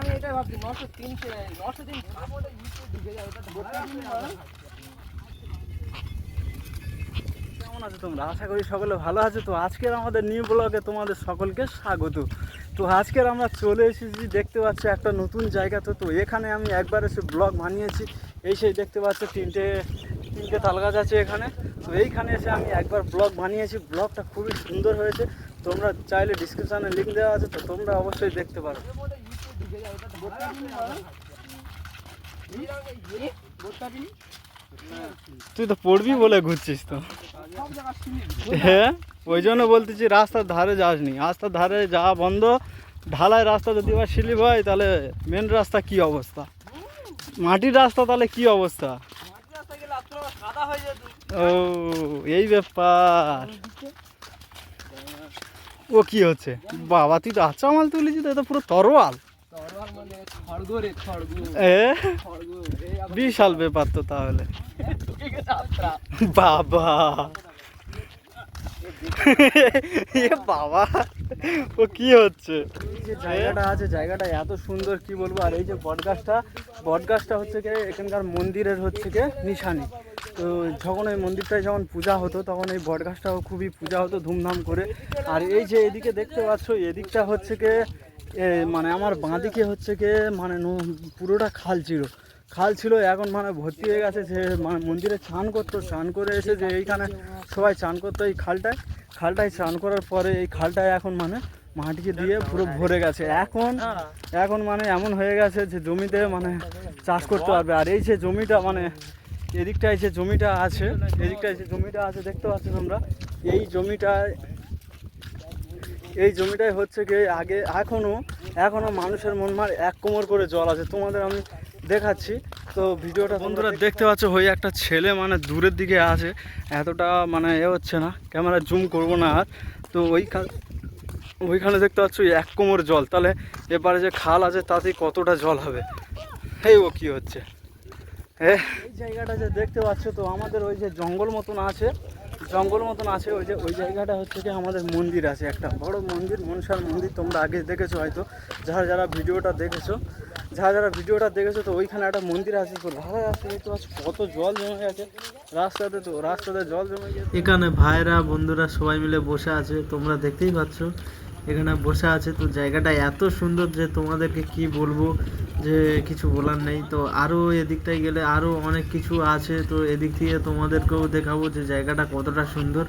আমি এটাই ভাবছি, নশো তিনশো নশো যাবে কেমন আছো তোমরা? আশা করি সকলে ভালো আছো। তো আজকের আমাদের নিউ ব্লগে তোমাদের সকলকে স্বাগত। তো আজকের আমরা চলে এসেছি, দেখতে পাচ্ছ একটা নতুন জায়গা। তো তো এখানে আমি একবার এসে ব্লগ বানিয়েছি। এই সেই দেখতে পাচ্ছ, তিনটে তিনটে তাল গাছ আছে এখানে। তো এইখানে এসে আমি একবার ব্লগ বানিয়েছি। ব্লগটা খুবই সুন্দর হয়েছে। তোমরা চাইলে ডিসক্রিপশানে লিঙ্ক দেওয়া আছে। তো তোমরা অবশ্যই দেখতে পারো। তুই তো পড়বি বলে ঘুরছিস তো। হ্যাঁ? ওই জন্য বলতেছি রাস্তার ধারে যাসনি রাস্তার ধারে যাওয়া বন্ধ, ঢালাই রাস্তা যদি এবার স্লিপ হয়, তাহলে মেন রাস্তা কি অবস্থা? মাটির রাস্তা তাহলে কি অবস্থা? ও, এই ব্যাপার। ও কি হচ্ছে? বাবা, তুই তো আচ্ছা মাল তুলেছিস, তো পুরো তরোয়াল মানে খড়গো রে খড়গো এ খড়গো এই আবার বিশাল ব্যাপার তো তাহলে। বাবা। এ বাবা ও কি হচ্ছে? যে জায়গাটা আছে জায়গাটা এত সুন্দর কি বলব? আর এই যে বটগাছটা বটগাছটা হচ্ছে কি এখানকার মন্দিরের হচ্ছে কি নিশানি। তো যখন ওই মন্দিরটায় যখন পূজা হতো তখন এই বটগাছটাও খুবই পূজা হতো ধুমধাম করে। আর এই যে এদিকে দেখতে পাচ্ছ এদিকটা হচ্ছে কি মানে আমার বাঁদিকে হচ্ছে কি মানে পুরোটা খাল ছিল। খাল ছিল, এখন মানে ভর্তি হয়ে গেছে যে মানে মন্দিরে স্নান করতো, স্নান করে এসে যে এইখানে সবাই স্নান করতো এই খালটায়। খালটায় স্নান করার পরে এই খালটায় এখন মানে মাটিকে দিয়ে পুরো ভরে গেছে। এখন এখন মানে এমন হয়ে গেছে যে জমিতে মানে চাষ করতে পারবে। আর এই যে জমিটা মানে এদিকটায় যে জমিটা আছে, এদিকটায় যে জমিটা আছে, দেখতে পাচ্ছ তোমরা এই জমিটায় এই জমিটাই হচ্ছে কি আগে এখনও এখনও মানুষের মন মার এক কোমর করে জল আছে। তোমাদের আমি দেখাচ্ছি। তো ভিডিওটা বন্ধুরা দেখতে পাচ্ছ হয়ে একটা ছেলে মানে দূরের দিকে আছে। এতটা মানে এ হচ্ছে না ক্যামেরা জুম করব না আর। তো ওইখান ওইখানে দেখতে পাচ্ছ এক কোমর জল। তাহলে এবারে যে খাল আছে তাতেই কতটা জল হবে? এই ও কি হচ্ছে? এই জায়গাটা যে দেখতে পাচ্ছ তো আমাদের ওই যে জঙ্গল মতন আছে। জঙ্গল মতন আছে, ওই যে, ওই জায়গাটা হচ্ছে কি আমাদের মন্দির আছে, একটা বড় মন্দির, মনসার মন্দির, তোমরা আগে দেখেছ হয়তো, যারা যারা ভিডিওটা দেখেছ, যারা যারা ভিডিওটা দেখেছ, তো ওইখানে একটা মন্দির আছে, তো ঢালাই রাস্তা তো পাচ্ছ, কত জল জমে গেছে, রাস্তাতে তো, রাস্তাতে জল জমে গেছে। এখানে ভাইরা বন্ধুরা সবাই মিলে বসে আছে, তোমরা দেখতেই পাচ্ছ, এখানে বসে আছে, তো জায়গাটা এত সুন্দর যে তোমাদেরকে কি বলব যে কিছু বলার নেই। তো আরও এদিকটায় গেলে আরও অনেক কিছু আছে। তো এদিক থেকে তোমাদেরকেও দেখাবো যে জায়গাটা কতটা সুন্দর।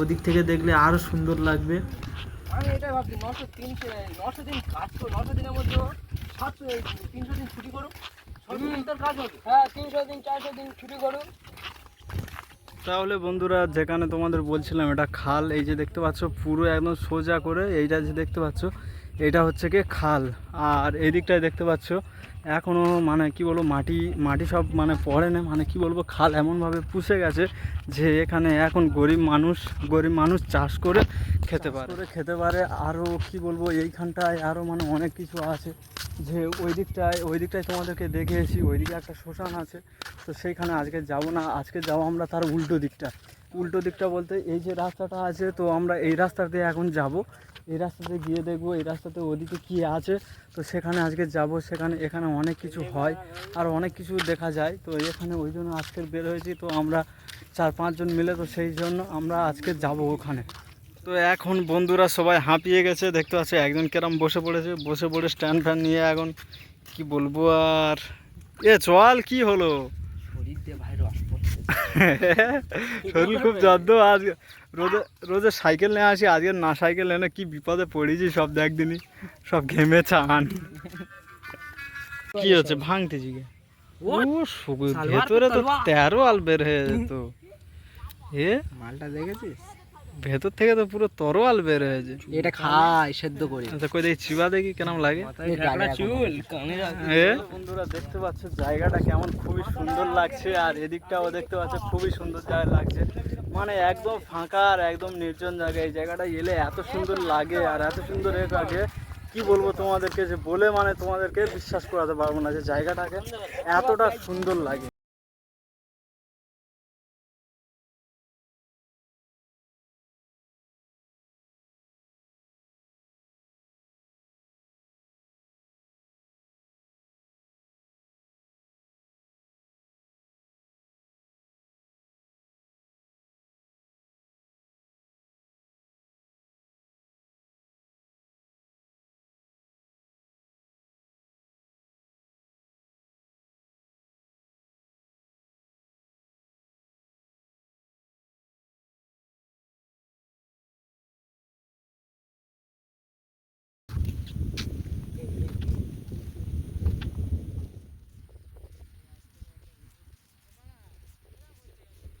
ওদিক থেকে দেখলে আরও সুন্দর লাগবে। আমি এটাই ভাবছি নশো তিনশো নশো দিন কাজ করো নশো দিনের মধ্যে সাতশো তিনশো দিন ছুটি করো। ছশো দিন তোর কাজ হবে। হ্যাঁ তিনশো দিন চারশো দিন ছুটি করো। তাহলে বন্ধুরা যেখানে তোমাদের বলছিলাম এটা খাল। এই যে দেখতে পাচ্ছ পুরো একদম সোজা করে এইটা যে দেখতে পাচ্ছ এটা হচ্ছে কি খাল। আর এই দিকটায় দেখতে পাচ্ছ এখনও মানে কি বলব মাটি মাটি সব মানে পড়ে না মানে কি বলব খাল এমনভাবে পুষে গেছে যে এখানে এখন গরিব মানুষ গরিব মানুষ চাষ করে খেতে পারে। করে খেতে পারে আরও কি বলব এইখানটায় আরও মানে অনেক কিছু আছে। যে ওই দিকটায় ওই দিকটায় তোমাদেরকে দেখিয়েছি ওই দিকে একটা শ্মশান আছে তো সেইখানে আজকে যাব না আজকে যাব আমরা তার উল্টো দিকটা। উল্টো দিকটা বলতে এই যে রাস্তাটা আছে তো আমরা এই রাস্তা দিয়ে এখন যাব। এই রাস্তাতে গিয়ে দেখব এই রাস্তাতে ওদিকে কি আছে। তো সেখানে আজকে যাব সেখানে এখানে অনেক কিছু হয় আর অনেক কিছু দেখা যায়। তো এখানে ওই জন্য আজকে বের হয়েছি তো আমরা চার পাঁচজন মিলে তো সেই জন্য আমরা আজকে যাব ওখানে। তো এখন বন্ধুরা সবাই হাঁপিয়ে গেছে দেখতে পাচ্ছি একজন কেরাম বসে পড়েছে বসে পড়ে স্ট্যান্ড ফ্যান নিয়ে এখন কি বলব আর এ চল কি হলো? শরীর খুব যদ্দ আজ রোদে রোজে সাইকেল নিয়ে আসি আজকে না সাইকেল এনে কি বিপদে পড়েছি সব একদিনই সব ঘেমে চান। কি হচ্ছে ভাঙতেছি গে ও ভেতরে তো তেরো আল বের হয়ে যেত। এ? মালটা দেখেছিস? ভেতর থেকে তো পুরো তরোয়াল বের হয়েছে এটা খাই সেদ্ধ করে। আচ্ছা কই দেখি চিবা দেখি কেমন লাগে? চুল বন্ধুরা দেখতে পাচ্ছ জায়গাটা কেমন খুবই সুন্দর লাগছে আর এদিকটাও দেখতে পাচ্ছ খুবই সুন্দর জায়গা লাগছে। মানে একদম ফাঁকা আর একদম নির্জন জায়গা এই জায়গাটা এলে এত সুন্দর লাগে আর এত সুন্দর এ লাগে কি বলব তোমাদেরকে যে বলে মানে তোমাদেরকে বিশ্বাস করাতে পারব না যে জায়গাটাকে এতটা সুন্দর লাগে।